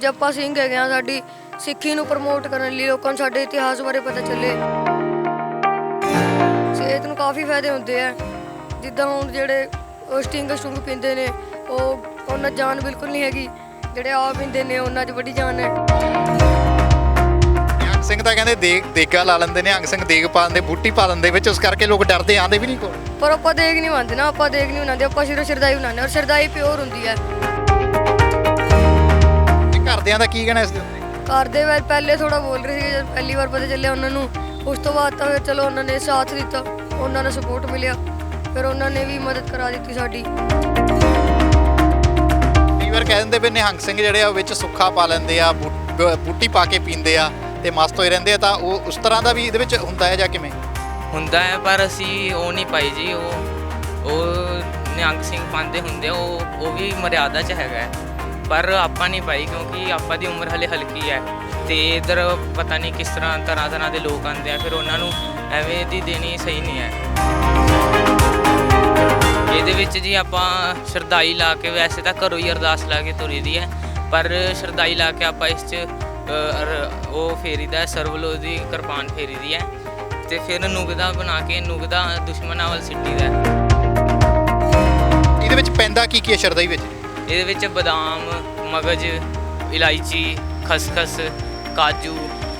ਜੱਪਾ ਸਿੰਘ ਹੈਗੇ ਆ ਸਾਡੀ ਸਿੱਖੀ ਨੂੰ ਪ੍ਰਮੋਟ ਕਰਨ ਲਈ ਲੋਕਾਂ ਨੂੰ ਸਾਡੇ ਇਤਿਹਾਸ ਬਾਰੇ ਪਤਾ ਚੱਲੇ। ਸਿਹਤ ਨੂੰ ਕਾਫੀ ਫਾਇਦੇ ਹੁੰਦੇ ਆ। ਜਿੱਦਾਂ ਹੁਣ ਜਿਹੜੇ ਸਟਿੰਗ ਸਟੁੰਗ ਪੀਂਦੇ ਨੇ ਉਹ ਉਹਨਾਂ ਜਾਨ ਬਿਲਕੁਲ ਨਹੀਂ ਹੈਗੀ। ਜਿਹੜੇ ਆ ਪੀਂਦੇ ਨੇ ਉਹਨਾਂ 'ਚ ਵੱਡੀ ਜਾਨ ਹੈ। ਨਿਹੰਗ ਸਿੰਘ ਤਾਂ ਕਹਿੰਦੇ ਦੇਗ ਦੇਗਾ ਲਾ ਲੈਂਦੇ ਨੇ ਨਿਹੰਗ ਸਿੰਘ ਦੇਗ ਪਾ ਦਿੰਦੇ ਬੂਟੀ ਪਾ ਦਿੰਦੇ ਵਿੱਚ ਉਸ ਕਰਕੇ ਲੋਕ ਡਰਦੇ ਆਂਦੇ ਵੀ ਨਹੀਂ ਕੋਲ ਪਰ ਆਪਾਂ ਦੇਖ ਨਹੀਂ ਮੰਨਦੇ ਨਾ ਆਪਾਂ ਦੇਖ ਨਹੀਂ ਬਣਾਉਂਦੇ ਆਪਾਂ ਸਿਰਫ ਸ਼ਰਦਾਈ ਬਣਾਉਂਦੇ ਔਰ ਸ਼ਰਦਾਈ ਪਿਓਰ ਹੁੰਦੀ ਹੈ। ਘਰਦਿਆਂ ਦਾ ਕੀ ਕਹਿਣਾ ਇਸ ਦੇ ਉੱਤੇ? ਘਰ ਦੇ ਵਿੱਚ ਪਹਿਲੇ ਥੋੜਾ ਬੋਲ ਰਹੇ ਸੀ ਜਦ ਪਹਿਲੀ ਵਾਰ ਪਤਾ ਚੱਲਿਆ ਉਹਨਾਂ ਨੂੰ। ਉਸ ਤੋਂ ਬਾਅਦ ਤਾਂ ਫਿਰ ਚਲੋ ਉਹਨਾਂ ਨੇ ਸਾਥ ਦਿੱਤਾ ਉਹਨਾਂ ਨੂੰ ਸਪੋਰਟ ਮਿਲਿਆ। ਫਿਰ ਉਹਨਾਂ ਨੇ ਵੀ ਮਦਦ ਕਰਾ ਦਿੱਤੀ ਸਾਡੀ। ਕਈ ਵਾਰ ਕਹਿ ਦਿੰਦੇ ਵੀ ਨਿਹੰਗ ਸਿੰਘ ਜਿਹੜੇ ਆ ਉਹ ਵਿੱਚ ਸੁੱਖਾ ਪਾ ਲੈਂਦੇ ਆ ਬੂ- ਬ- ਬੂਟੀ ਪਾ ਕੇ ਪੀਂਦੇ ਆ ਤੇ ਮਸਤ ਹੋਏ ਰਹਿੰਦੇ ਆ ਤਾਂ ਉਹ ਉਸ ਤਰ੍ਹਾਂ ਦਾ ਵੀ ਇਹਦੇ ਵਿੱਚ ਹੁੰਦਾ ਹੈ ਜਾਂ ਕਿਵੇਂ? ਹੁੰਦਾ ਹੈ ਪਰ ਅਸੀਂ ਉਹ ਨਹੀਂ ਪਾਈ ਜੀ ਉਹ ਉਹ ਨਿਹੰਗ ਸਿੰਘ ਪਾਉਂਦੇ ਹੁੰਦੇ ਆ, ਉਹ ਉਹ ਵੀ ਮਰਿਆਦਾ 'ਚ ਹੈਗਾ ਹੈ। ਪਰ ਆਪਾਂ ਨਹੀਂ ਪਾਈ ਕਿਉਂਕਿ ਆਪਾਂ ਦੀ ਉਮਰ ਹਲੇ ਹਲਕੀ ਹੈ। ਤੇ ਇਧਰ ਪਤਾ ਨਹੀਂ ਕਿਸ ਤਰ੍ਹਾਂ ਤਰ੍ਹਾਂ ਤਰ੍ਹਾਂ ਦੇ ਲੋਕ ਆਉਂਦੇ ਆ ਫਿਰ ਉਹਨਾਂ ਨੂੰ ਐਵੇਂ ਦੀ ਦੇਣੀ ਸਹੀ ਨਹੀਂ ਹੈ। ਇਹਦੇ ਵਿੱਚ ਜੀ ਆਪਾਂ ਸ਼ਰਦਾਈ ਲਾ ਕੇ ਵੈਸੇ ਤਾਂ ਘਰੋਂ ਹੀ ਅਰਦਾਸ ਲਾ ਕੇ ਤੁਰੀ ਦੀ ਹੈ ਪਰ ਸ਼ਰਦਾਈ ਲਾ ਕੇ ਆਪਾਂ ਇਸ 'ਚ ਉਹ ਫੇਰੀਦਾ ਹੈ, ਸਰਵਲੋ ਦੀ ਕਿਰਪਾਨ ਫੇਰੀਦੀ ਹੈ। ਤੇ ਫਿਰ ਨੁਗਦਾ ਬਣਾ ਕੇ ਨੁਗਦਾ ਦੁਸ਼ਮਣਾਂ ਵੱਲ ਸਿੱਟੀਦਾ ਹੈ। ਇਹਦੇ ਵਿੱਚ ਪੈਂਦਾ ਕੀ ਕੀ ਹੈ ਸ਼ਰਦਾਈ ਵਿੱਚ? ਇਹਦੇ ਵਿੱਚ ਬਦਾਮ, ਮਗਜ, ਇਲਾਇਚੀ, ਖਸਖਸ, ਕਾਜੂ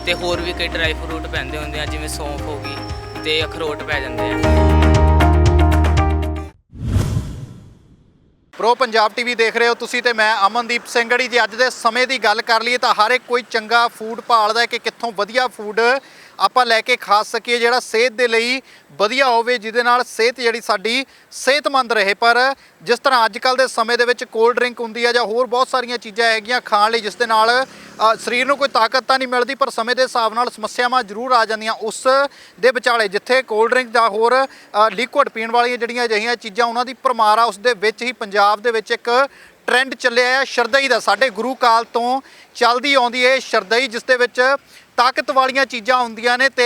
ਤੇ ਹੋਰ ਵੀ ਕਈ ਡਰਾਈ ਫਰੂਟ ਪੈਂਦੇ ਹੁੰਦੇ ਆ, ਜਿਵੇਂ ਸੌਂਫ ਹੋ ਗਈ ਤੇ ਅਖਰੋਟ ਪੈ ਜਾਂਦੇ ਆ। ਪ੍ਰੋ ਪੰਜਾਬ ਟੀਵੀ ਦੇਖ ਰਹੇ ਹੋ ਤੁਸੀਂ ਤੇ ਮੈਂ ਅਮਨਦੀਪ ਸਿੰਘੜੀ ਜੇ ਅੱਜ ਦੇ ਸਮੇਂ ਦੀ ਗੱਲ ਕਰ ਲਈਏ ਤਾਂ ਹਰ ਇੱਕ ਕੋਈ ਚੰਗਾ ਫੂਡ ਭਾਲਦਾ ਹੈ ਕਿ ਕਿੱਥੋਂ ਵਧੀਆ ਫੂਡ ਆਪਾਂ ਲੈ ਕੇ ਖਾ ਸਕੀਏ ਜਿਹੜਾ ਸਿਹਤ ਦੇ ਲਈ ਵਧੀਆ ਹੋਵੇ, ਜਿਹਦੇ ਨਾਲ ਸਿਹਤ ਜਿਹੜੀ ਸਾਡੀ ਸਿਹਤਮੰਦ ਰਹੇ। ਪਰ ਜਿਸ ਤਰ੍ਹਾਂ ਅੱਜ ਕੱਲ ਦੇ ਸਮੇਂ ਦੇ ਵਿੱਚ ਕੋਲਡ ਡਰਿੰਕ ਹੁੰਦੀ ਆ ਜਾਂ ਹੋਰ ਬਹੁਤ ਸਾਰੀਆਂ ਚੀਜ਼ਾਂ ਹੈਗੀਆਂ ਖਾਣ ਲਈ, ਜਿਸ ਦੇ ਨਾਲ ਸਰੀਰ ਨੂੰ ਕੋਈ ਤਾਕਤ ਤਾਂ ਨਹੀਂ ਮਿਲਦੀ, ਪਰ ਸਮੇਂ ਦੇ ਹਿਸਾਬ ਨਾਲ ਸਮੱਸਿਆਵਾਂ ਜ਼ਰੂਰ ਆ ਜਾਂਦੀਆਂ ਉਸ ਦੇ ਵਿਚਾਲੇ, ਜਿੱਥੇ ਕੋਲਡ ਡਰਿੰਕ ਜਾਂ ਹੋਰ ਲਿਕੁਇਡ ਪੀਣ ਵਾਲੀਆਂ ਜਿਹੜੀਆਂ ਅਜਿਹੀਆਂ ਚੀਜ਼ਾਂ, ਉਹਨਾਂ ਦੀ ਪਰਮਾਰ ਆ ਉਸ ਦੇ ਵਿੱਚ ਹੀ ਪੰਜਾਬ ਦੇ ਵਿੱਚ ਇੱਕ ਟ੍ਰੈਂਡ ਚੱਲਿਆ ਹੈ ਸ਼ਰਦਈ ਦਾ ਸਾਡੇ ਗੁਰੂ ਕਾਲ ਤੋਂ ਚੱਲਦੀ ਆਉਂਦੀ ਹੈ ਇਹ ਸ਼ਰਦਈ, ਜਿਸ ਦੇ ਵਿੱਚ ਤਾਕਤ ਵਾਲੀਆਂ ਚੀਜ਼ਾਂ ਹੁੰਦੀਆਂ ਨੇ ਤੇ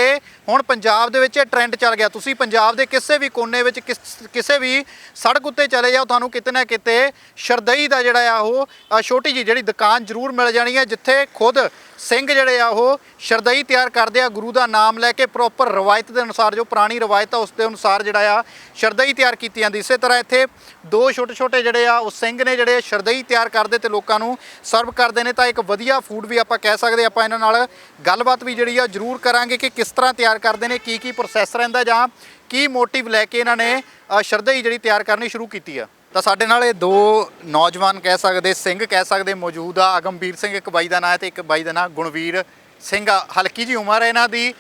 ਹੁਣ ਪੰਜਾਬ ਦੇ ਵਿੱਚ ਇਹ ਟ੍ਰੈਂਡ ਚੱਲ ਗਿਆ। ਤੁਸੀਂ ਪੰਜਾਬ ਦੇ ਕਿਸੇ ਵੀ ਕੋਨੇ ਵਿੱਚ ਕਿਸ- ਕਿਸੇ ਵੀ ਸੜਕ ਉੱਤੇ ਚਲੇ ਜਾਓ ਤੁਹਾਨੂੰ ਕਿਤੇ ਨਾ ਕਿਤੇ ਸ਼ਰਦਈ ਦਾ ਜਿਹੜਾ ਆ ਉਹ ਅ, ਛੋਟੀ ਜਿਹੀ ਜਿਹੜੀ ਦੁਕਾਨ ਜ਼ਰੂਰ ਮਿਲ ਜਾਣੀ ਹੈ ਜਿੱਥੇ ਖੁਦ ਸਿੰਘ ਜਿਹੜੇ ਆ ਉਹ ਸ਼ਰਦਈ ਤਿਆਰ ਕਰਦੇ ਆ ਗੁਰੂ ਦਾ ਨਾਮ ਲੈ ਕੇ ਪ੍ਰੋਪਰ ਰਵਾਇਤ ਦੇ ਅਨੁਸਾਰ ਜੋ ਪੁਰਾਣੀ ਰਵਾਇਤ ਆ ਉਸ ਦੇ ਅਨੁਸਾਰ ਜਿਹੜਾ ਆ ਸ਼ਰਦਈ ਤਿਆਰ ਕੀਤੀ ਜਾਂਦੀ। ਇਸੇ ਤਰ੍ਹਾਂ ਇੱਥੇ ਦੋ ਛੋਟੇ ਛੋਟੇ ਜਿਹੜੇ ਆ ਉਹ ਸਿੰਘ ਨੇ ਜਿਹੜੇ ਸ਼ਰਦਈ ਤਿਆਰ ਕਰਦੇ ਤੇ ਲੋਕਾਂ ਨੂੰ ਸਰਵ ਕਰਦੇ ਨੇ ਤਾਂ ਇੱਕ ਵਧੀਆ ਫੂਡ ਵੀ ਆਪਾਂ ਕਹਿ ਸਕਦੇ ਆਪਾਂ ਇਹਨਾਂ ਨਾਲ ਗੱਲ ਗੱਲਬਾਤ ਵੀ ਜਿਹੜੀ ਆ ਜ਼ਰੂਰ ਕਰਾਂਗੇ ਕਿ ਕਿਸ ਤਰ੍ਹਾਂ ਤਿਆਰ ਕਰਦੇ ਨੇ ਕੀ ਕੀ ਪ੍ਰੋਸੈਸ ਰਹਿੰਦਾ ਜਾਂ ਕੀ ਮੋਟਿਵ ਲੈ ਕੇ ਇਹਨਾਂ ਨੇ ਅ, ਜਿਹੜੀ ਤਿਆਰ ਕਰਨੀ ਸ਼ੁਰੂ ਕੀਤੀ ਆ। ਤਾਂ ਸਾਡੇ ਨਾਲ ਇਹ ਦੋ ਨੌਜਵਾਨ ਕਹਿ ਸਕਦੇ ਸਿੰਘ ਕਹਿ ਸਕਦੇ ਮੌਜੂਦ ਆ। ਅਗਮਵੀਰ ਸਿੰਘ ਇੱਕ ਬਾਈ ਦਾ ਨਾਂ ਹੈ ਤੇ ਇੱਕ ਬਾਈ ਦਾ ਨਾਂ ਗੁਣਵੀਰ ਸਿੰਘ ਆ। ਹਲਕੀ ਜੀ ਉਮਰ ਹੈ ਇਹਨਾਂ ਦੀ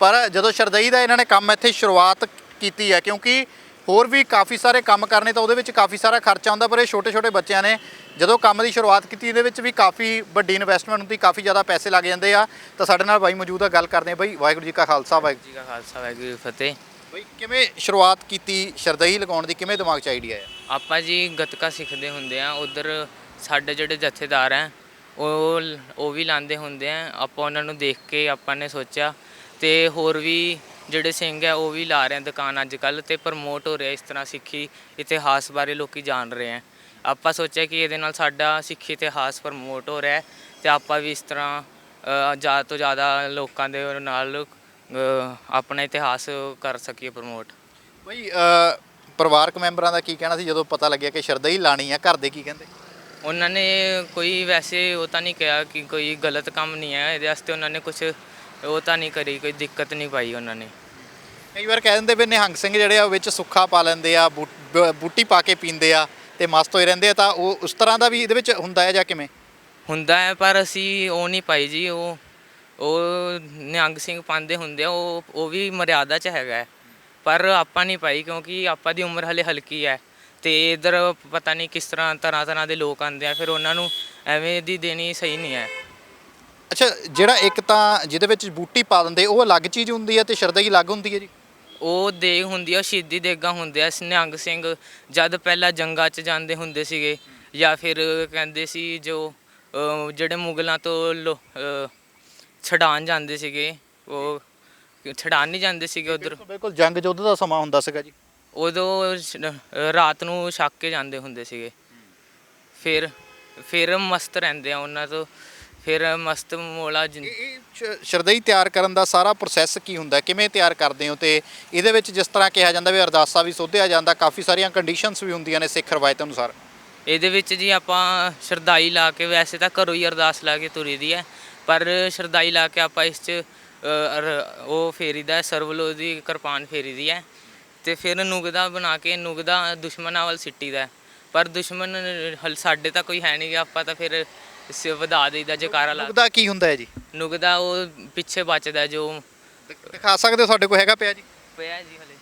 ਪਰ ਜਦੋਂ ਸ਼ਰਦਈ ਦਾ ਇਹਨਾਂ ਨੇ ਕੰਮ ਇੱਥੇ ਸ਼ੁਰੂਆਤ ਕੀਤੀ ਹੈ ਕਿਉਂਕਿ ਹੋਰ ਵੀ ਕਾਫੀ ਸਾਰੇ ਕੰਮ ਕਰਨੇ ਤਾਂ ਉਹਦੇ ਵਿੱਚ ਕਾਫੀ ਸਾਰਾ ਖਰਚਾ ਆਉਂਦਾ ਪਰ ਇਹ ਛੋਟੇ ਛੋਟੇ ਬੱਚਿਆਂ ਨੇ ਜਦੋਂ ਕੰਮ ਦੀ ਸ਼ੁਰੂਆਤ ਕੀਤੀ ਇਹਦੇ ਵਿੱਚ ਵੀ ਕਾਫੀ ਵੱਡੀ ਇਨਵੈਸਟਮੈਂਟ ਹੁੰਦੀ ਕਾਫੀ ਜ਼ਿਆਦਾ ਪੈਸੇ ਲੱਗ ਜਾਂਦੇ ਆ। ਤਾਂ ਸਾਡੇ ਨਾਲ ਬਾਈ ਮੌਜੂਦ ਆ ਗੱਲ ਕਰਦੇ ਆ ਬਾਈ ਵਾਹਿਗੁਰੂ ਜੀ ਕਾ ਖਾਲਸਾ ਵਾਹਿਗੁਰੂ ਜੀ ਕਾ ਖਾਲਸਾ ਵਾਹਿਗੁਰੂ ਜੀ ਫਤਿਹ। ਬਾਈ ਕਿਵੇਂ ਸ਼ੁਰੂਆਤ ਕੀਤੀ ਸ਼ਰਦਈ ਲਗਾਉਣ ਦੀ ਕਿਵੇਂ ਦਿਮਾਗ 'ਚ ਆਈਡੀਆ ਆਇਆ ਆਪਾਂ ਜੀ ਗੱਤਕਾ ਸਿੱਖਦੇ ਹੁੰਦੇ ਆ ਉਧਰ ਸਾਡੇ ਜਿਹੜੇ ਜਥੇਦਾਰ ਹੈ ਉਹ ਉਹ ਵੀ ਲਾਉਂਦੇ ਹੁੰਦੇ ਆ। ਆਪਾਂ ਉਹਨਾਂ ਨੂੰ ਦੇਖ ਕੇ ਆਪਾਂ ਨੇ ਸੋਚਿਆ ਤੇ ਹੋਰ ਵੀ ਜਿਹੜੇ ਸਿੰਘ ਹੈ ਉਹ ਵੀ ਲਾ ਰਹੇ ਆ ਦੁਕਾਨ ਅੱਜ ਕੱਲ ਤੇ ਪ੍ਰਮੋਟ ਹੋ ਰਿਹਾ ਇਸ ਤਰ੍ਹਾਂ ਸਿੱਖੀ ਇਤਿਹਾਸ ਬਾਰੇ ਲੋਕੀ ਜਾਣ ਰਹੇ ਆ। ਆਪਾਂ ਸੋਚਿਆ ਕਿ ਇਹਦੇ ਨਾਲ ਸਾਡਾ ਸਿੱਖੀ ਇਤਿਹਾਸ ਪ੍ਰਮੋਟ ਹੋ ਰਿਹਾ ਹੈ ਤੇ ਆਪਾਂ ਵੀ ਇਸ ਤਰ੍ਹਾਂ ਜ਼ਿਆਦਾ ਤੋਂ ਜ਼ਿਆਦਾ ਲੋਕਾਂ ਦੇ ਨਾਲ ਆਪਣਾ ਇਤਿਹਾਸ ਕਰ ਸਕੀਏ ਪ੍ਰਮੋਟ ਬਈ ਪਰਿਵਾਰਕ ਮੈਂਬਰਾਂ ਦਾ ਕੀ ਕਹਿਣਾ ਸੀ? ਜਦੋਂ ਪਤਾ ਲੱਗਿਆ ਕਿ ਸ਼ਰਦਈ ਲਾਣੀ ਆ ਘਰ ਦੇ ਕੀ ਕਹਿੰਦੇ? ਉਹਨਾਂ ਨੇ ਕੋਈ ਵੈਸੇ ਉਹ ਤਾਂ ਨਹੀਂ ਕਿਹਾ ਕਿ ਕੋਈ ਗਲਤ ਕੰਮ ਨਹੀਂ ਹੈ। ਇਹਦੇ ਵਾਸਤੇ ਉਹਨਾਂ ਨੇ ਕੁਝ ਉਹ ਤਾਂ ਨਹੀਂ ਕਰੀ ਕੋਈ ਦਿੱਕਤ ਨਹੀਂ ਪਾਈ ਉਹਨਾਂ ਨੇ। ਕਈ ਵਾਰ ਕਹਿ ਦਿੰਦੇ ਵੀ ਨਿਹੰਗ ਸਿੰਘ ਜਿਹੜੇ ਆ ਉਹ ਵਿੱਚ ਸੁੱਖਾ ਪਾ ਲੈਂਦੇ ਆ ਬੂ- ਬ- ਬੂਟੀ ਪਾ ਕੇ ਪੀਂਦੇ ਆ ਤੇ ਮਸਤ ਹੋਏ ਰਹਿੰਦੇ ਆ ਤਾਂ ਉਹ ਉਸ ਤਰ੍ਹਾਂ ਦਾ ਵੀ ਇਹਦੇ ਵਿੱਚ ਹੁੰਦਾ ਹੈ ਜਾਂ ਕਿਵੇਂ? ਹੁੰਦਾ ਹੈ ਪਰ ਅਸੀਂ ਉਹ ਨਹੀਂ ਪਾਈ ਜੀ ਉਹ ਉਹ ਨਿਹੰਗ ਸਿੰਘ ਪਾਉਂਦੇ ਹੁੰਦੇ ਆ ਉਹ ਉਹ ਵੀ ਮਰਿਆਦਾ 'ਚ ਹੈਗਾ ਹੈ। ਪਰ ਆਪਾਂ ਨਹੀਂ ਪਾਈ ਕਿਉਂਕਿ ਆਪਾਂ ਦੀ ਉਮਰ ਹਲੇ ਹਲਕੀ ਹੈ ਤੇ ਇਧਰ ਪਤਾ ਨਹੀਂ ਕਿਸ ਤਰ੍ਹਾਂ ਤਰ੍ਹਾਂ ਤਰ੍ਹਾਂ ਦੇ ਲੋਕ ਆਉਂਦੇ ਆ ਫਿਰ ਉਹਨਾਂ ਨੂੰ ਐਵੇਂ ਦੀ ਦੇਣੀ ਸਹੀ ਨਹੀਂ ਹੈ। ਅੱਛਾ ਜਿਹੜਾ ਇੱਕ ਤਾਂ ਜਿਹਦੇ ਵਿੱਚ ਬੂਟੀ ਪਾ ਦਿੰਦੇ ਉਹ ਅਲੱਗ ਚੀਜ਼ ਹੁੰਦੀ ਹੈ ਤੇ ਸ਼ਰਦਈ ਅਲੱਗ ਹੁੰਦੀ ਹੈ ਜੀ? ਉਹ ਦੇਗ ਹੁੰਦੀ ਆ ਉਹ ਸ਼ਹੀਦੀ ਦੇਗਾ ਹੁੰਦੇ ਆ ਨਿਹੰਗ ਸਿੰਘ ਜਦ ਪਹਿਲਾਂ ਜੰਗਾਂ 'ਚ ਜਾਂਦੇ ਹੁੰਦੇ ਸੀਗੇ ਜਾਂ ਫਿਰ ਕਹਿੰਦੇ ਸੀ ਜੋ ਅਹ, ਜਿਹੜੇ ਮੁਗਲਾਂ ਤੋਂ ਲੋ- ਅਹ, ਛਡਾਣ ਜਾਂਦੇ ਸੀਗੇ ਉਹ ਛਡਾਣ ਨਹੀਂ ਜਾਂਦੇ ਸੀਗੇ ਉਧਰ। ਬਿਲਕੁਲ ਜੰਗ ਯੁੱਧ ਦਾ ਸਮਾਂ ਹੁੰਦਾ ਸੀਗਾ ਜੀ। ਉਦੋਂ ਸ਼- ਅਹ, ਰਾਤ ਨੂੰ ਛੱਕ ਕੇ ਜਾਂਦੇ ਹੁੰਦੇ ਸੀਗੇ। ਫਿਰ ਫਿਰ ਮਸਤ ਰਹਿੰਦੇ ਆ ਉਹਨਾਂ ਤੋਂ। ਫਿਰ ਮਸਤ ਮੋਲਾ ਜਿੰ- ਇਹ ਸ਼- ਸ਼ਰਦਈ ਤਿਆਰ ਕਰਨ ਦਾ ਸਾਰਾ ਪ੍ਰੋਸੈਸ ਕੀ ਹੁੰਦਾ? ਕਿਵੇਂ ਤਿਆਰ ਕਰਦੇ ਹੋ ਤੇ ਇਹਦੇ ਵਿੱਚ ਜਿਸ ਤਰ੍ਹਾਂ ਕਿਹਾ ਜਾਂਦਾ ਵੀ ਅਰਦਾਸਾ ਵੀ ਸੋਧਿਆ ਜਾਂਦਾ ਕਾਫੀ ਸਾਰੀਆਂ ਕੰਡੀਸ਼ਨਸ ਵੀ ਹੁੰਦੀਆਂ ਨੇ ਸਿੱਖ ਰਵਾਇਤ ਅਨੁਸਾਰ ਇਹਦੇ ਵਿੱਚ ਜੀ ਆਪਾਂ ਸ਼ਰਦਾਈ ਲਾ ਕੇ ਵੈਸੇ ਤਾਂ ਘਰੋਂ ਹੀ ਅਰਦਾਸ ਲਾ ਕੇ ਤੁਰੀ ਦੀ ਹੈ ਪਰ ਸ਼ਰਦਾਈ ਲਾ ਕੇ ਆਪਾਂ ਇਸ 'ਚ ਅ, ਅਰ- ਉਹ ਫੇਰੀਦਾ ਸਰਵਲੋ ਦੀ ਕਿਰਪਾਨ ਫੇਰੀਦੀ ਹੈ ਤੇ ਫਿਰ ਨੁਗਦਾ ਬਣਾ ਕੇ ਨੁਗਦਾ ਦੁਸ਼ਮਣਾਂ ਵੱਲ ਸਿੱਟੀਦਾ ਹੈ। ਪਰ ਦੁਸ਼ਮਣ ਹਲ ਸਾਡੇ ਤਾਂ ਕੋਈ ਹੈ ਨਹੀਂ ਗਾ ਆਪਾਂ ਤਾਂ ਫਿਰ ਸ ਵਧਾ ਦੇਈਦਾ ਜਕਾਰਾ ਲਾ ਉਹਦਾ ਕੀ ਹੁੰਦਾ ਹੈ ਜੀ? ਨੁਗਦਾ ਉਹ ਪਿੱਛੇ ਬਚਦਾ ਜੋ ਦਿ- ਦਿਖਾ ਸਕਦੇ ਹੋ ਸਾਡੇ ਕੋਲ ਹੈਗਾ ਪਿਆ ਜੀ? ਪਿਆ ਜੀ ਹਲੇ।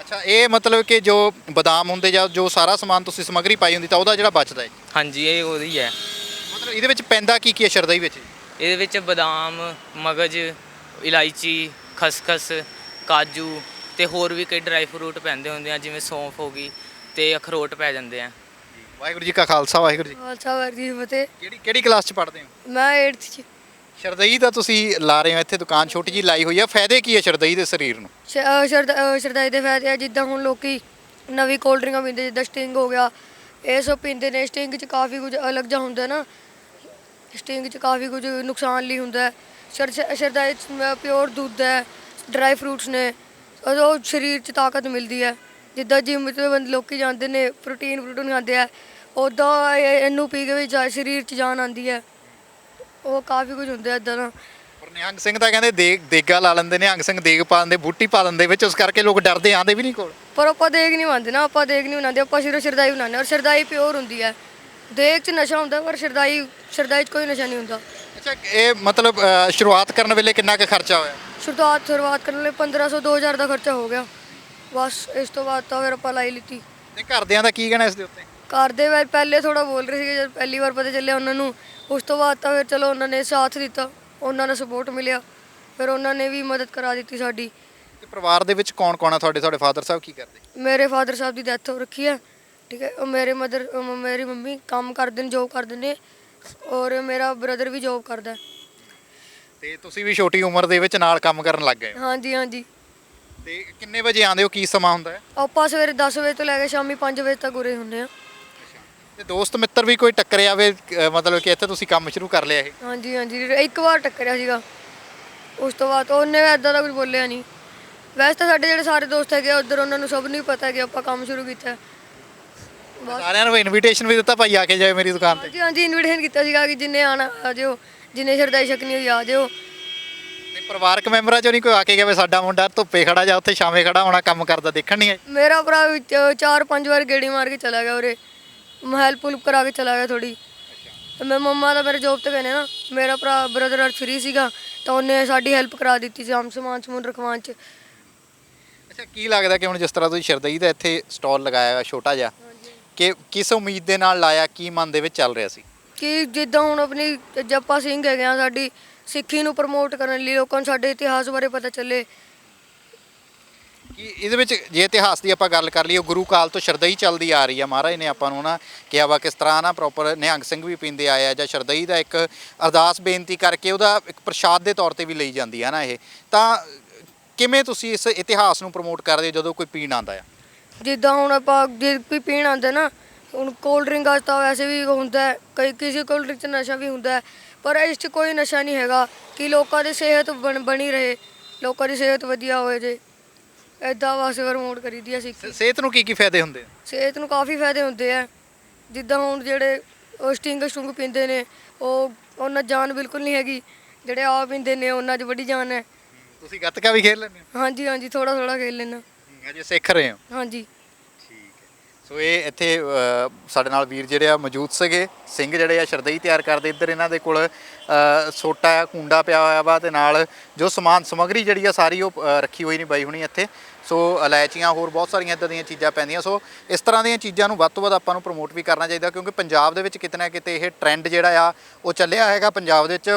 ਅੱਛਾ ਇਹ ਮਤਲਬ ਕਿ ਜੋ ਬਦਾਮ ਹੁੰਦੇ ਜਾਂ ਜੋ ਸਾਰਾ ਸਮਾਨ ਤੁਸੀਂ ਸਮੱਗਰੀ ਪਾਈ ਹੁੰਦੀ ਤਾਂ ਉਹਦਾ ਜਿਹੜਾ ਬਚਦਾ ਹੈ ਹਾਂਜੀ ਇਹ ਉਹਦੀ ਹੈ। ਮਤਲਬ ਇਹਦੇ ਵਿੱਚ ਪੈਂਦਾ ਕੀ ਕੀ ਹੈ ਸ਼ਰਦਈ ਵਿੱਚ? ਇਹਦੇ ਵਿੱਚ ਬਦਾਮ ਮਗਜ ਇਲਾਇਚੀ ਖਸਖਸ ਕਾਜੂ ਤੇ ਹੋਰ ਵੀ ਕਈ ਡਰਾਈ ਫਰੂਟ ਪੈਂਦੇ ਹੁੰਦੇ ਆ ਜਿਵੇਂ ਸੌਂਫ ਹੋ ਗਈ ਤੇ ਅਖਰੋਟ ਪੈ ਜਾਂਦੇ ਆ। ਵਾਹਿਗੁਰੂ ਜੀ ਕਾ ਖਾਲਸਾ ਵਾਹਿਗੁਰੂ ਜੀ ਖਾਲਸਾ ਵਾਹਿਗੁਰੂ ਜੀ ਕੀ ਫਤਿਹ। ਕਿਹੜੀ ਕਿਹੜੀ ਕਲਾਸ 'ਚ ਪੜ੍ਹਦੇ ਹੋ? ਮੈਂ 8th ਚ। ਸ਼ਰਦਈ ਦਾ ਤੁਸੀਂ ਲਾ ਰਹੇ ਹੋ ਇੱਥੇ ਦੁਕਾਨ ਛੋਟੀ ਜੀ ਲਾਈ ਹੋਈ ਆ। ਫਾਇਦੇ ਕੀ ਹੈ ਸ਼ਰਦਈ ਦੇ ਸਰੀਰ ਨੂੰ? ਸ਼- ਅਹ ਸ਼ਰਦ ਅਹ ਸ਼ਰਦਾਈ ਦੇ ਫਾਇਦੇ ਆ ਜਿੱਦਾਂ ਹੁਣ ਲੋਕੀ ਨਵੀਂ ਕੋਲਡ ਡਰਿੰਕਾਂ ਪੀਂਦੇ ਜਿੱਦਾਂ ਸਟਿੰਗ ਹੋ ਗਿਆ। ਇਹ ਸਭ ਪੀਂਦੇ ਨੇ। ਸਟਿੰਗ 'ਚ ਕਾਫੀ ਕੁਝ ਅਲੱਗ ਜਿਹਾ ਹੁੰਦਾ ਨਾ। ਸਟਿੰਗ 'ਚ ਕਾਫੀ ਕੁਝ ਨੁਕਸਾਨ ਲਈ ਹੁੰਦਾ ਹੈ। ਸ਼ਰ ਸ਼- ਸ਼ਰਦਾਈ 'ਚ ਪਿਓਰ ਦੁੱਧ ਹੈ ਡਰਾਈ ਫਰੂਟਸ ਨੇ। ਉਹ ਸਰੀਰ 'ਚ ਤਾਕਤ ਮਿਲਦੀ ਹੈ। ਜਿੱਦਾਂ ਜਿਮ 'ਚ ਬੰਦੇ ਲੋਕੀ ਜਾਂਦੇ ਨੇ ਪ੍ਰੋਟੀਨ ਪ੍ਰੋਟੀਨ ਖਾਂਦੇ ਆ ਉਦਾਂ ਇਹਨੂੰ ਪੀ ਕੇ ਵੀ ਜਾ- ਸਰੀਰ 'ਚ ਜਾਨ ਆਉਂਦੀ ਹੈ ਉਹ ਕਾਫੀ ਕੁਝ ਹੁੰਦਾ ਇਦਾਂ ਦਾ। ਪਰ ਨਿਹੰਗ ਸਿੰਘ ਤਾਂ ਕਹਿੰਦੇ ਦੇਗ ਦੇਗਾ ਲਾ ਲੈਂਦੇ ਨਿਹੰਗ ਸਿੰਘ ਦੇਗ ਪਾ ਦਿੰਦੇ ਬੂਟੀ ਪਾ ਦਿੰਦੇ ਵਿੱਚ ਉਸ ਕਰਕੇ ਲੋਕ ਡਰਦੇ ਆਂਦੇ ਵੀ ਨਹੀਂ ਕੋਲ। ਪਰ ਆਪਾਂ ਦੇਖ ਨਹੀਂ ਮੰਨਦੇ ਨਾ ਆਪਾਂ ਦੇਖ ਨਹੀਂ ਬਣਾਉਂਦੇ ਆਪਾਂ ਸਿਰਫ ਸ਼ਰਦਾਈ ਬਣਾਉਂਦੇ ਹਾਂ ਔਰ ਸ਼ਰਦਾਈ ਪਿਓਰ ਹੁੰਦੀ ਹੈ ਦੇਖ 'ਚ ਨਸ਼ਾ ਹੁੰਦਾ ਪਰ ਸ਼ਰਦਾਈ ਸ਼ਰਦਾਈ 'ਚ ਕੋਈ ਨਸ਼ਾ ਨਹੀਂ ਹੁੰਦਾ। ਅੱਛਾ ਇਹ ਮਤਲਬ ਅ, ਸ਼ੁਰੂਆਤ ਕਰਨ ਵੇਲੇ ਕਿੰਨਾ ਕੁ ਖਰਚਾ ਹੋਇਆ? ਸ਼ੁਰੂਆਤ ਸ਼ੁਰੂਆਤ ਕਰਨ ਲਈ 1500 2000 ਦਾ ਖਰਚਾ ਹੋ ਗਿਆ। ਬਸ ਇਸ ਤੋਂ ਬਾਅਦ ਤਾਂ ਫਿਰ ਆਪਾਂ ਲਾਈ ਲਿੱਤੀ। ਤੇ ਘਰਦਿਆਂ ਦਾ ਕੀ ਕਹਿਣਾ ਇਸ ਦੇ ਉੱਤੇ? ਘਰ ਦੇ ਵਿੱਚ ਪਹਿਲੇ ਥੋੜਾ ਬੋਲ ਰਹੇ ਸੀਗੇ ਜਦ ਪਹਿਲੀ ਵਾਰ ਪਤਾ ਚੱਲਿਆ ਉਹਨਾਂ ਨੂੰ। ਉਸ ਤੋਂ ਬਾਅਦ ਤਾਂ ਫਿਰ ਚਲੋ ਉਹਨਾਂ ਨੇ ਸਾਥ ਦਿੱਤਾ ਉਹਨਾਂ ਦਾ ਸਪੋਰਟ ਮਿਲਿਆ। ਫਿਰ ਉਹਨਾਂ ਨੇ ਵੀ ਮਦਦ ਕਰਾ ਦਿੱਤੀ ਸਾਡੀ। ਤੇ ਪਰਿਵਾਰ ਦੇ ਵਿੱਚ ਕੌਣ ਕੌਣ ਆ ਤੁਹਾਡੇ? ਤੁਹਾਡੇ ਫਾਦਰ ਸਾਹਿਬ ਕੀ ਕਰਦੇ? ਮੇਰੇ ਫਾਦਰ ਸਾਹਿਬ ਦੀ ਡੈਥ ਹੋ ਰੱਖੀ ਹੈ ਠੀਕ ਹੈ? ਉਹ ਮੇਰੇ ਮਦਰ ਮੇਰੀ ਮੰਮੀ ਕੰਮ ਕਰਦੇ ਨੇ ਜੋਬ ਕਰਦੇ ਨੇ ਔਰ ਮੇਰਾ ਬ੍ਰਦਰ ਵੀ ਜੋਬ ਕਰਦਾ। ਹੈ ਤੇ ਤੁਸੀਂ ਵੀ ਛੋਟੀ ਉਮਰ ਦੇ ਵਿੱਚ ਨਾਲ ਕੰਮ ਕਰਨ ਲੱਗ ਗਏ ਹੋ? ਹਾਂਜੀ ਹਾਂਜੀ। ਤੇ ਕਿੰਨੇ ਵਜੇ ਆਉਂਦੇ ਹੋ? ਕੀ ਸਮਾਂ ਹੁੰਦਾ ਹੈ? ਆਪਾਂ ਸਵੇਰੇ 10 ਵਜੇ ਤੋਂ ਲੈ ਕੇ ਸ਼ਾਮੀ 5 ਵਜੇ ਤੱਕ ਉਰੇ ਹੁੰਦੇ ਆ। ਤੇ ਦੋਸਤ ਮਿੱਤਰ ਵੀ ਕੋਈ ਟੱਕਰੇ ਆਵੇ ਅ, ਮਤਲਬ ਕਿ ਇੱਥੇ ਤੁਸੀਂ ਕੰਮ ਸ਼ੁਰੂ ਕਰ ਲਿਆ ਇਹ? ਹਾਂਜੀ ਹਾਂਜੀ ਇੱਕ ਵਾਰ ਟੱਕਰਿਆ ਸੀਗਾ। ਉਸ ਤੋਂ ਬਾਅਦ ਉਹਨੇ ਐਦਾਂ ਦਾ ਕੁਝ ਬੋਲਿਆ ਨਹੀਂ। ਵੈਸੇ ਤਾਂ ਸਾਡੇ ਜਿਹੜੇ ਸਾਰੇ ਦੋਸਤ ਹੈਗੇ ਉਧਰ ਉਹਨਾਂ ਨੂੰ ਸਭ ਨੂੰ ਹੀ ਪਤਾ ਹੈ ਕਿ ਆਪਾਂ ਕੰਮ ਸ਼ੁਰੂ ਕੀਤਾ ਹੈ। ਬਸ। ਸਾਰਿਆਂ ਨੂੰ ਇਨਵੀਟੇਸ਼ਨ ਵੀ ਦਿੱਤਾ ਭਾਈ ਆ ਕੇ ਜਾਏ ਮੇਰੀ ਦੁਕਾਨ ਤੇ। ਹਾਂਜੀ ਹਾਂਜੀ ਇਨਵੀਟੇਸ਼ਨ ਕੀਤਾ ਸੀਗਾ ਕਿ ਜਿੰਨੇ ਆਣਾ ਆ ਜਿਓ ਜਿੰਨੇ ਸ਼ਰਦਾਈ ਛਕਣੀ ਹੋਈ ਆ ਜਿਓ ਤੇ ਪਰਿਵਾਰਕ ਮੈਂਬਰਾਂ ਚੋਂ ਨਹੀਂ ਕੋਈ ਆ ਕੇ ਵੀ ਸਾਡਾ ਮੁੰਡਾ ਧੁੱਪੇ ਖੜਾ ਜਾਂ ਉੱਥੇ ਛਾਵੇਂ ਖੜਾ ਹੋਣਾ ਕੰਮ ਕਰਦਾ ਦੇਖਣ ਨਹੀਂ ਆਏ ਮੇਰਾ ਭਰਾ ਵੀ ਚ- ਚਾਰ ਪੰਜ ਵਾਰ ਗੇੜੀ ਮਾਰ ਕੇ ਚਲਾ ਗਿਆ ਉਰੇ। ਹੈਲਪ ਹੁਲਪ ਕਰਾ ਕੇ ਚਲਾ ਗਿਆ ਥੋੜੀ ਮੈਂ ਮੰਮਾ ਦਾ ਮੇਰੇ ਜੋਬ ਤੇ ਗਏ ਨੇ ਨਾ ਮੇਰਾ ਭਰਾ ਬ੍ਰਦਰ ਅਰ ਫ੍ਰੀ ਸੀਗਾ ਤਾਂ ਉਹਨੇ ਸਾਡੀ ਹੈਲਪ ਕਰਾ ਦਿੱਤੀ ਸੀ ਆਮ ਸਮਾਨ ਸਮੂਨ ਰਖਵਾਉਣ ਚ। ਅੱਛਾ ਕੀ ਲੱਗਦਾ ਕਿ ਹੁਣ ਜਿਸ ਤਰ੍ਹਾਂ ਤੁਸੀਂ ਸ਼ਰਦਈ ਦਾ ਇੱਥੇ ਸਟਾਲ ਲਗਾਇਆ ਹੋਇਆ ਛੋਟਾ ਜਿਹਾ ਕਿ ਕਿਸ ਉਮੀਦ ਦੇ ਨਾਲ ਲਾਇਆ ਕੀ ਮਨ ਦੇ ਵਿੱਚ ਚੱਲ ਰਿਹਾ ਸੀ? ਕਿ ਜਿੱਦਾਂ ਹੁਣ ਆਪਣੀ ਜੱਪਾ ਸਿੰਘ ਹੈਗੇ ਆ ਸਾਡੀ ਸਿੱਖੀ ਨੂੰ ਪ੍ਰਮੋਟ ਕਰਨ ਲਈ ਲੋਕਾਂ ਨੂੰ ਸਾਡੇ ਇਤਿਹਾਸ ਬਾਰੇ ਪਤਾ ਚੱਲੇ। ਕਿ ਇਹਦੇ ਵਿੱਚ ਜੇ ਇਤਿਹਾਸ ਦੀ ਆਪਾਂ ਗੱਲ ਕਰ ਲਈਏ ਗੁਰੂ ਕਾਲ ਤੋਂ ਸ਼ਰਦਈ ਚੱਲਦੀ ਆ ਰਹੀ ਆ ਮਹਾਰਾਜ ਨੇ ਆਪਾਂ ਨੂੰ ਨਾ ਕਿਹਾ ਵਾ ਕਿਸ ਤਰ੍ਹਾਂ ਨਾ ਪ੍ਰੋਪਰ ਨਿਹੰਗ ਸਿੰਘ ਵੀ ਪੀਂਦੇ ਆਏ ਆ ਜਾਂ ਸ਼ਰਦਈ ਦਾ ਇੱਕ ਅਰਦਾਸ ਬੇਨਤੀ ਕਰਕੇ ਉਹਦਾ ਇੱਕ ਪ੍ਰਸ਼ਾਦ ਦੇ ਤੌਰ ਤੇ ਵੀ ਲਈ ਜਾਂਦੀ ਆ ਨਾ ਇਹ। ਤਾਂ ਕਿਵੇਂ ਤੁਸੀਂ ਇਸ ਇਤਿਹਾਸ ਨੂੰ ਪ੍ਰਮੋਟ ਕਰਦੇ ਜਦੋਂ ਕੋਈ ਪੀਣ ਆਉਂਦਾ ਆ? ਜਿੱਦਾਂ ਹੁਣ ਆਪਾਂ ਜੇ ਕੋਈ ਪੀਣ ਆਉਂਦਾ ਨਾ ਹੁਣ ਕੋਲਡ ਡਰਿੰਕ ਅੱਜ ਤਾਂ ਵੈਸੇ ਵੀ ਹੁੰਦਾ ਹੈ ਕਈ ਕਿਸੇ ਕੋਲਡ ਡਰਿੰਕ 'ਚ ਨਸ਼ਾ ਵੀ ਹੁੰਦਾ। ਹੈ ਪਰ ਇਸ 'ਚ ਕੋਈ ਨਸ਼ਾ ਨਹੀਂ ਹੈਗਾ ਕਿ ਲੋਕਾਂ ਦੀ ਸਿਹਤ ਬਣ- ਬਣੀ ਰਹੇ ਲੋਕਾਂ ਦੀ ਸਿਹਤ ਵਧੀਆ ਹੋਏ ਜੇ। ਐਦਾਂ ਵਾਸਤੇ ਪ੍ਰਮੋਟ ਕਰੀਦੀ ਆ ਸਿੱਖੀ। ਸਿਹਤ ਨੂੰ ਕੀ ਕੀ ਫਾਇਦੇ ਹੁੰਦੇ ਆ? ਸਿਹਤ ਨੂੰ ਕਾਫੀ ਫਾਇਦੇ ਹੁੰਦੇ ਆ। ਜਿੱਦਾਂ ਹੁਣ ਜਿਹੜੇ ਉਹ ਸਟਿੰਗ ਸਟੁੰਗ ਪੀਂਦੇ ਨੇ ਉਹ ਉਹਨਾਂ 'ਚ ਜਾਨ ਬਿਲਕੁਲ ਨਹੀਂ ਹੈਗੀ। ਜਿਹੜੇ ਆ ਪੀਂਦੇ ਨੇ ਉਹਨਾਂ 'ਚ ਵੱਡੀ ਜਾਨ ਹੈ। ਤੁਸੀਂ ਗੱਤਕਾ ਵੀ ਖੇਡ ਲੈਂਦੇ ਹਾਂਜੀ ਹਾਂਜੀ ਥੋੜਾ ਥੋੜਾ ਖੇਲ ਲੈਣਾ ਹੋ ਅਜੇ ਸਿੱਖ ਰਹੇ ਹੋ? ਹਾਂਜੀ। ਸੋ ਇਹ ਇੱਥੇ ਅ, ਸਾਡੇ ਨਾਲ ਵੀਰ ਜਿਹੜੇ ਆ ਮੌਜੂਦ ਸੀਗੇ। ਸਿੰਘ ਜਿਹੜੇ ਆ ਸ਼ਰਦਈ ਤਿਆਰ ਕਰਦੇ ਇੱਧਰ ਇਹਨਾਂ ਦੇ ਕੋਲ। ਅ, ਸੋਟਾ ਆ ਕੁੰਡਾ ਪਿਆ ਹੋਇਆ ਵਾ ਤੇ ਨਾਲ ਜੋ ਸਮਾਨ ਸਮਗਰੀ ਜਿਹੜੀ ਆ ਸਾਰੀ ਉਹ ਅ, ਰੱਖੀ ਹੋਈ ਨਹੀਂ ਬਾਈ ਹੁਣੀ ਇੱਥੇ। ਸੋ ਇਲਾਇਚੀਆਂ ਹੋਰ ਬਹੁਤ ਸਾਰੀਆਂ ਇਦਾਂ ਦੀਆਂ ਚੀਜ਼ਾਂ ਪੈਂਦੀਆਂ। ਸੋ ਇਸ ਤਰ੍ਹਾਂ ਦੀਆਂ ਚੀਜ਼ਾਂ ਨੂੰ ਵੱਧ ਤੋਂ ਵੱਧ ਆਪਾਂ ਨੂੰ ਪ੍ਰਮੋਟ ਵੀ ਕਰਨਾ ਚਾਹੀਦਾ ਕਿਉਂਕਿ ਪੰਜਾਬ ਦੇ ਵਿੱਚ ਕਿਤੇ ਨਾ ਕਿਤੇ ਇਹ ਟ੍ਰੈਂਡ ਜਿਹੜਾ ਆ ਉਹ ਚੱਲਿਆ ਹੈਗਾ। ਪੰਜਾਬ ਦੇ ਵਿੱਚ